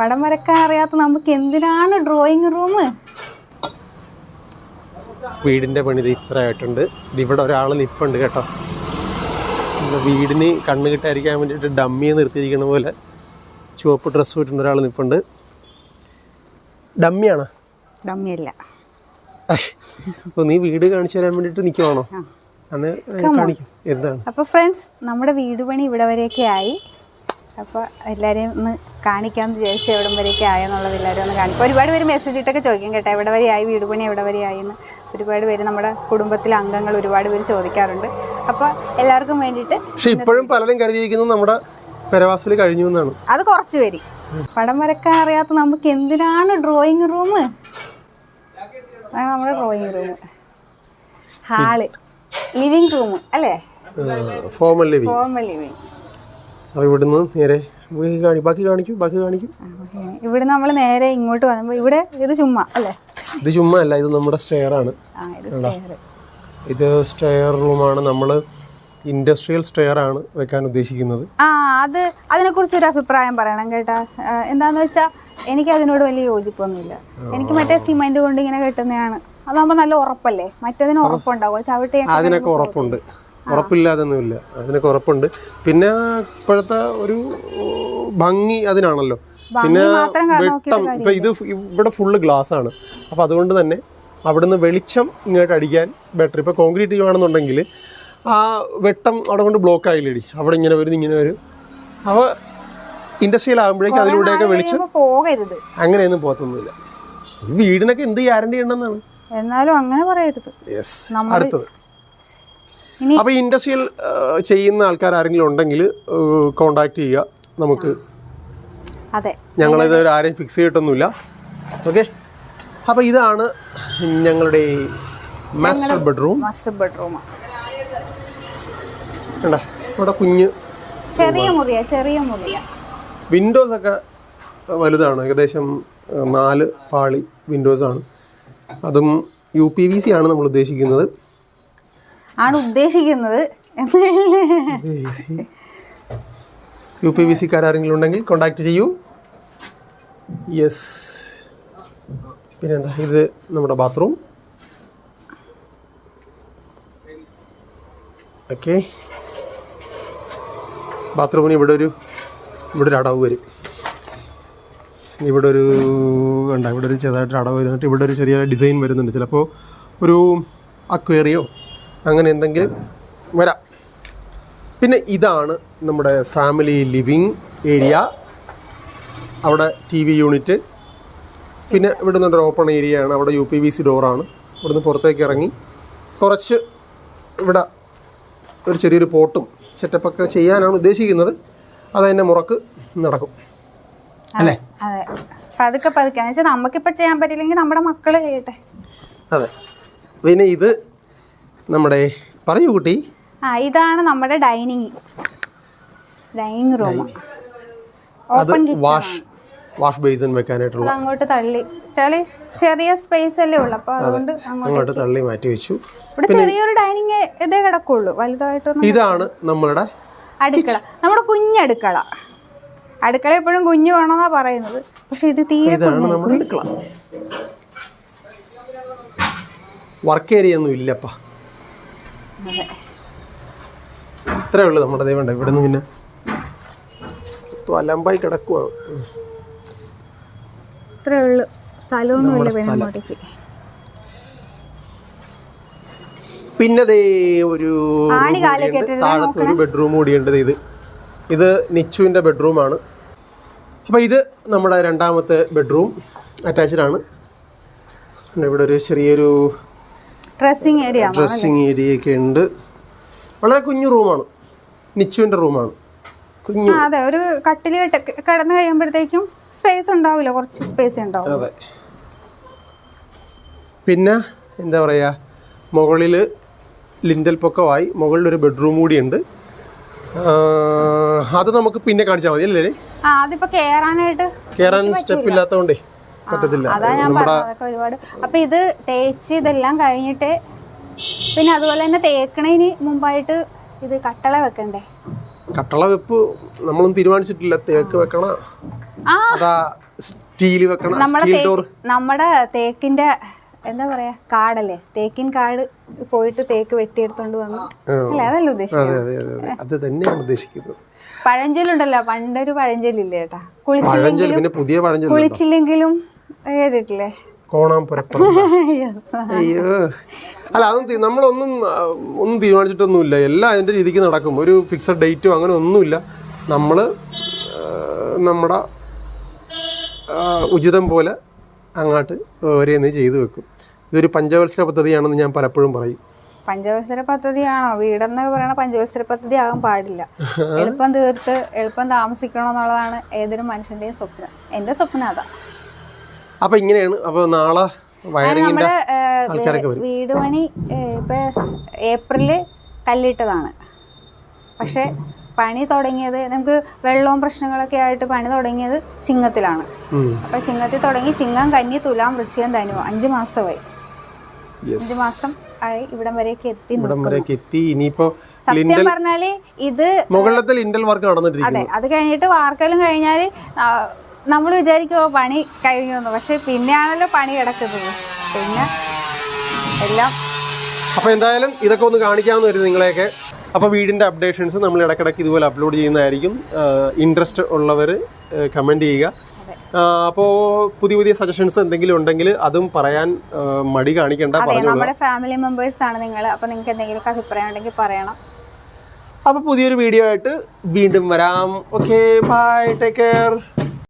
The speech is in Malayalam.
പടം വരക്കാൻ അറിയാത്ത നമുക്ക് എന്തിനാണ് ഡ്രോയിങ് റൂം വീടിന്റെ പണി ഇത് ഇത്ര ആയിട്ടുണ്ട്. ഇതിവിടെ ഒരാൾ നിൽപ്പുണ്ട് കേട്ടോ. വീടിന് കണ്ണ് കിട്ടാതിരിക്കാൻ വേണ്ടിയിട്ട് ഡമ്മിയെ നിർത്തിയിരിക്കുന്ന പോലെ ചുവപ്പ് ഡ്രസ്സ് വിട്ടുന്ന ഒരാൾ നിൽപ്പുണ്ട് ഡമ്മിയാണ് ഡമ്മിയല്ല അപ്പോൾ നീ വീട് കാണിച്ചു തരാൻ വേണ്ടിട്ട് നിൽക്കുവാണോ അന്ന് കാണിക്കും. എന്താണ്? അപ്പോൾ ഫ്രണ്ട്സ് നമ്മുടെ വീട് പണി ഇവിടെ വരെയൊക്കെ ആയി. അപ്പോൾ എല്ലാവരെയും ഒന്ന് കാണിക്കാമെന്ന് വിചാരിച്ചു എവിടം വരെയൊക്കെ ആയെന്നുള്ളത് എല്ലാവരും ഒന്ന് കാണിക്കും. ഒരുപാട് പേര് മെസ്സേജ് ഇട്ടൊക്കെ ചോദിക്കും കേട്ടോ. എവിടെ വരെ ആയി വീട് പണി എവിടെ വരെ ആയി എന്ന് ഒരുപാട് പേര് നമ്മുടെ കുടുംബത്തിലെ അംഗങ്ങൾ ഒരുപാട് പേര് ചോദിക്കാറുണ്ട്. അപ്പോൾ എല്ലാവർക്കും വേണ്ടിയിട്ട് പക്ഷെ ഇപ്പോഴും പലരും കരുതിയിരിക്കുന്നത് നമ്മുടെ പെരവാസൽ കഴിഞ്ഞു എന്നാണ്. അത് കുറച്ച് പേര്. പടം വരക്കാൻ അറിയാത്ത നമുക്ക് എന്തിനാണ് ഡ്രോയിങ് റൂം നമ്മുടെ drawing room hall living room അല്ലേ? ഫോമൽ ലിവിങ് ഫോമൽ ലിവിങ് അപ്പോൾ ഇവിടുന്ന് നേരെ ബാക്കി കാണി ബാക്കി കാണിക്കൂ ബാക്കി കാണിക്കൂ. ഇവിടെ നമ്മൾ നേരെ ഇങ്ങോട്ട് വന്നപ്പോൾ ഇവിടെ ഇത് ചുമ്മാ അല്ലേ? ഇത് ചുമ്മാ അല്ല ഇത് നമ്മുടെ സ്റ്റെയർ ആണ്. ഇത് സ്റ്റെയർ സ്റ്റെയർ റൂമാണ് നമ്മൾ ഇൻഡസ്ട്രിയൽ സ്റ്റെയർ ആണ് വെക്കാൻ ഉദ്ദേശിക്കുന്നത്. ആ അത് അതിനെക്കുറിച്ച് ഒരു അഭിപ്രായം പറയണം കേട്ടാ. എന്താന്ന് വെച്ചാൽ എനിക്ക് അതിനോട് വലിയ യോജിപ്പൊന്നുമില്ല. എനിക്ക് മറ്റേ സിമെന്റ് കൊണ്ട് ഇങ്ങനെ കെട്ടുന്നതാണ്. അതാകുമ്പോൾ നല്ല ഉറപ്പല്ലേ? മറ്റേതിന് ഉറപ്പുണ്ടാവും ചവിട്ടി അതിനൊക്കെ ഉറപ്പുണ്ട്. ഉറപ്പില്ലാതൊന്നുമില്ല. അതിനൊക്കെ ഉറപ്പുണ്ട്. പിന്നെ ഇപ്പോഴത്തെ ഒരു ഭംഗി അതിനാണല്ലോ. പിന്നെ വെട്ടം. ഇപ്പൊ ഇത് ഇവിടെ ഫുള്ള് ഗ്ലാസ് ആണ് അപ്പൊ അതുകൊണ്ട് തന്നെ അവിടുന്ന് വെളിച്ചം ഇങ്ങോട്ട് അടിക്കാൻ ബെറ്റർ ഇപ്പൊ കോൺക്രീറ്റ് ചെയ്യുവാണെന്നുണ്ടെങ്കിൽ ആ വെട്ടം അവിടെ കൊണ്ട് ബ്ലോക്ക് ആയില്ലേടി. അവിടെ ഇങ്ങനെ വരും ഇങ്ങനെ വരും അവ ഇൻഡസ്ട്രിയൽ ആകുമ്പോഴേക്കും അതിലൂടെയൊക്കെ വെളിച്ചം പോകരുത്. അങ്ങനെയൊന്നും പോകത്തൊന്നുമില്ല. വീടിനൊക്കെ എന്ത് ഗ്യാരണ്ടി ഉണ്ടെന്നാണ്. എന്നാലും അങ്ങനെ പറയരുത്. യെസ് അടുത്തത്. അപ്പോൾ ഇൻഡസ്ട്രിയൽ ചെയ്യുന്ന ആൾക്കാർ ആരെങ്കിലും ഉണ്ടെങ്കിൽ കോണ്ടാക്ട് ചെയ്യുക. നമുക്ക് അതെ. ഞങ്ങളിത് ആരെയും ഫിക്സ് ചെയ്തിട്ടൊന്നുമില്ല. ഓക്കെ അപ്പോൾ ഇതാണ് ഞങ്ങളുടെ മാസ്റ്റർ ബെഡ്റൂം മാസ്റ്റർ ബെഡ്റൂം കണ്ട? ഇവിടെ കുഞ്ഞ് ചെറിയ മുറിയാ ചെറിയ മുറിയാ. വിൻഡോസ് ഒക്കെ വലുതാണ്. ഏകദേശം നാല് പാളി വിൻഡോസ് ആണ്. അതും യു പി വി സി ആണ് നമ്മൾ ഉദ്ദേശിക്കുന്നത്. ആണ് ഉദ്ദേശിക്കുന്നത്. യു പി വി സിക്കാർ ആരെങ്കിലും ഉണ്ടെങ്കിൽ കോണ്ടാക്ട് ചെയ്യൂ. യെസ് പിന്നെന്താ? ഇത് നമ്മുടെ ബാത്റൂം ഓക്കെ ബാത്റൂമിന് ഇവിടെ ഒരു ഇവിടെ ഒരു അടവ് വരും. ഇവിടെ ഒരു കണ്ട ഇവിടെ ഒരു ചെറുതായിട്ട് അടവ് വരുന്നിട്ട് ഇവിടെ ഒരു ചെറിയ ഡിസൈൻ വരുന്നുണ്ട്. ചിലപ്പോൾ ഒരു അക്വേറിയോ അങ്ങനെ എന്തെങ്കിലും വരാം. പിന്നെ ഇതാണ് നമ്മുടെ ഫാമിലി ലിവിങ് ഏരിയ അവിടെ ടി വി യൂണിറ്റ് പിന്നെ ഇവിടെ നിന്നൊരു ഓപ്പൺ ഏരിയ ആണ്. അവിടെ യു പി വി സി ഡോറാണ് ഇവിടുന്ന് പുറത്തേക്ക് ഇറങ്ങി കുറച്ച് ഇവിടെ ഒരു ചെറിയൊരു പോട്ടും സെറ്റപ്പൊക്കെ ചെയ്യാനാണ് ഉദ്ദേശിക്കുന്നത്. അതതിന്റെ മുറക്ക് നടക്കും. അല്ലേ? അതെ. പതുക്കെ പതുക്കെ. എന്ന് വെച്ചാൽ നമുക്കിപ്പോൾ ചെയ്യാൻ പറ്റില്ലെങ്കിൽ നമ്മുടെ മക്കൾ ചെയ്യട്ടെ. അതെ. പിന്നെ ഇത് നമ്മുടെ പറയൂ കുട്ടി. ആ ഇതാണ് നമ്മുടെ dining. Dining room. Open wash wash basin വെക്കാനായിട്ടുള്ള അങ്ങോട്ട് തള്ളി. വെച്ചാൽ ചെറിയ സ്പേസ് അല്ലേ ഉള്ളു. അപ്പൊ അതുകൊണ്ട് അങ്ങോട്ട് തള്ളി മാറ്റി വെച്ചു. ഇവിടെ ചെറിയൊരു ഡൈനിങ് ഇതേ കിടക്കുള്ളൂ. വലുതായിട്ടൊന്നും ഇതാണ് നമ്മളുടെ അടുക്കള. നമ്മുടെ കുഞ്ഞടുക്കള അടുക്കള. എപ്പോഴും കുഞ്ഞു വേണമെന്നാ പറയുന്നത്. പക്ഷെ ഇത് തീരെ ഇതാണ് നമ്മുടെ അടുക്കള. വർക്ക് ഏരിയ ഒന്നും ഇല്ലപ്പാ. ഇത്രേ ഉള്ളൂ നമ്മുടെ ദൈവം ഇവിടെ നിന്ന് പിന്നെ അലമ്പായി കിടക്കുവാണ്. ഇത്രേ ഉള്ളു സ്ഥലമൊന്നുമില്ല പിന്നെ ദേ ഒരു. താഴത്ത് ഒരു ബെഡ്റൂം കൂടിയുണ്ട് ഇത്. ഇത് നിച്ചുവിന്റെ ബെഡ്റൂമാണ്. അപ്പോൾ ഇത് നമ്മുടെ രണ്ടാമത്തെ ബെഡ്റൂം അറ്റാച്ച്ഡ് ആണ്. ഇവിടെ ഒരു ചെറിയൊരു ഡ്രസ്സിങ് ഏരിയ ഡ്രസ്സിങ് ഏരിയ ഒക്കെ ഉണ്ട്. വളരെ കുഞ്ഞു റൂമാണ് നിച്ചുവിന്റെ റൂമാണ് കുഞ്ഞു. അതെ. ഒരു കട്ടിൽ കെട്ട് കിടന്നു കഴിയുമ്പോഴത്തേക്കും സ്പേസ് ഉണ്ടാവില്ല. കുറച്ച് സ്പേസ് ഉണ്ടാവും. അതെ. പിന്നെ എന്താ പറയാ മുകളിൽ ലിൻഡൽ പൊക്കമായി. ഒരു ബെഡ്റൂം കൂടിയുണ്ട് ആ, അത് നമുക്ക് പിന്നെ കാണിച്ചാൽ മതി അല്ലേ? ആ അതിപ്പോ കേറാനായിട്ട് കേറാൻ സ്റ്റെപ്പ് ഇല്ലാത്തതുകൊണ്ടേ. പറ്റത്തില്ല. അതാ ഞാൻ പറഞ്ഞതൊക്കെ ഒരുപാട്. അപ്പൊ ഇത് തേച്ച് ഇതെല്ലാം കഴിഞ്ഞിട്ട് പിന്നെ അതുപോലെ തന്നെ തേക്കണതിന് മുമ്പായിട്ട് ഇത് കട്ടള വെക്കണ്ടേ? കട്ടള വെപ്പ് നമ്മളൊന്നും തീരുമാനിച്ചിട്ടില്ല. തേക്ക് വെക്കണ? അതാ സ്റ്റീൽ വെക്കണ? നമ്മുടെ സ്റ്റീൽ ഡോർ നമ്മുടെ തേക്കിന്റെ എന്താ പറയാ കാടല്ലേ? തേക്കിൻ കാട് പോയിട്ട് തേക്ക് വെട്ടിയെടുത്തോണ്ട് വന്നു. അല്ലേ? അതല്ല ഉദ്ദേശിച്ചത് അതെ തന്നെയാണ് ഉദ്ദേശിക്കുന്നത്. പഴഞ്ചൊല്ലുണ്ടല്ലോ പണ്ടൊരു പഴഞ്ചൊല്ലില്ലേ ചേട്ടാ കുളിച്ചില്ലെങ്കിലും പിന്നെ പുതിയ പഴഞ്ചൊല്ല് കുളിച്ചില്ലെങ്കിലും കേട്ടിട്ടില്ലേ. അയ്യോ. അല്ല അതൊന്നും നമ്മളൊന്നും ഒന്നും തീരുമാനിച്ചിട്ടൊന്നുമില്ല. എല്ലാം അതിന്റെ രീതിക്ക് നടക്കും. ഒരു ഫിക്സഡ് ഡേറ്റോ അങ്ങനെ ഒന്നുമില്ല. നമ്മൾ നമ്മുടെ ഉചിതം പോലെ അങ്ങോട്ട് ഓരോന്ന് ചെയ്തു വെക്കും. ഇതൊരു പഞ്ചവത്സര പദ്ധതിയാണെന്ന് ഞാൻ പലപ്പോഴും പറയും. പഞ്ചവത്സര പദ്ധതിയാണോ? വീടെന്ന് പറയണ പഞ്ചവത്സര പദ്ധതി ആകാൻ പാടില്ല. എളുപ്പം തീർത്ത് എളുപ്പം താമസിക്കണം എന്നുള്ളതാണ് ഏതൊരു മനുഷ്യന്റെയും സ്വപ്നം. എന്റെ സ്വപ്നം അതാ. അപ്പോൾ ഇങ്ങനെയാണ് അപ്പോൾ നാളെ വയറിങ്ങിന്റെ ആൾക്കാരൊക്കെ വരും. വീട് പണി ഇപ്പൊ ഏപ്രിൽ കല്ലിട്ടതാണ് പക്ഷെ പണി തുടങ്ങിയത് നമുക്ക് വെള്ളവും പ്രശ്നങ്ങളൊക്കെ ആയിട്ട് പണി തുടങ്ങിയത് ചിങ്ങത്തിലാണ്. അപ്പൊ ചിങ്ങത്തിൽ തുടങ്ങി ചിങ്ങം കന്നി തുലാം വൃശ്ചികം ധനു അഞ്ചു മാസമായി. അഞ്ചു മാസം ആയി ഇവിടം വരെയൊക്കെ എത്തി ഇവിടം വരെയൊക്കെ എത്തി. ഇനിയിപ്പോ സത്യം പറഞ്ഞാൽ ഇത് മുകളിലത്തെ ലിൻഡൽ വർക്ക് നടന്നിട്ടിരിക്കുന്നു. അതെ അത് കഴിഞ്ഞിട്ട് വാർക്കലും കഴിഞ്ഞാൽ നമ്മൾ വിചാരിക്കുമോ പണി കഴിഞ്ഞു എന്ന് പക്ഷെ പിന്നെയാണല്ലോ പണി കിടക്കുന്നത്. പിന്നെ എല്ലാം അപ്പോൾ എന്തായാലും ഇതൊക്കെ ഒന്ന് കാണിക്കാമെന്ന് വരും നിങ്ങളെയൊക്കെ. അപ്പോൾ വീടിന്റെ അപ്ഡേഷൻസ് നമ്മൾ ഇടയ്ക്കിടയ്ക്ക് ഇതുപോലെ അപ്ലോഡ് ചെയ്യുന്നതായിരിക്കും. ഇൻട്രസ്റ്റ് ഉള്ളവർ കമന്റ് ചെയ്യുക. അപ്പോൾ പുതിയ പുതിയ സജഷൻസ് എന്തെങ്കിലും ഉണ്ടെങ്കിൽ അതും പറയാൻ മടി കാണിക്കേണ്ട. നമ്മുടെ ഫാമിലി മെമ്പേഴ്സ് ആണ് നിങ്ങൾ അപ്പൊ നിങ്ങൾക്ക് എന്തെങ്കിലും അഭിപ്രായം ഉണ്ടെങ്കിൽ പറയണം. അപ്പോൾ പുതിയൊരു വീഡിയോ ആയിട്ട് വീണ്ടും വരാം. Okay bye take care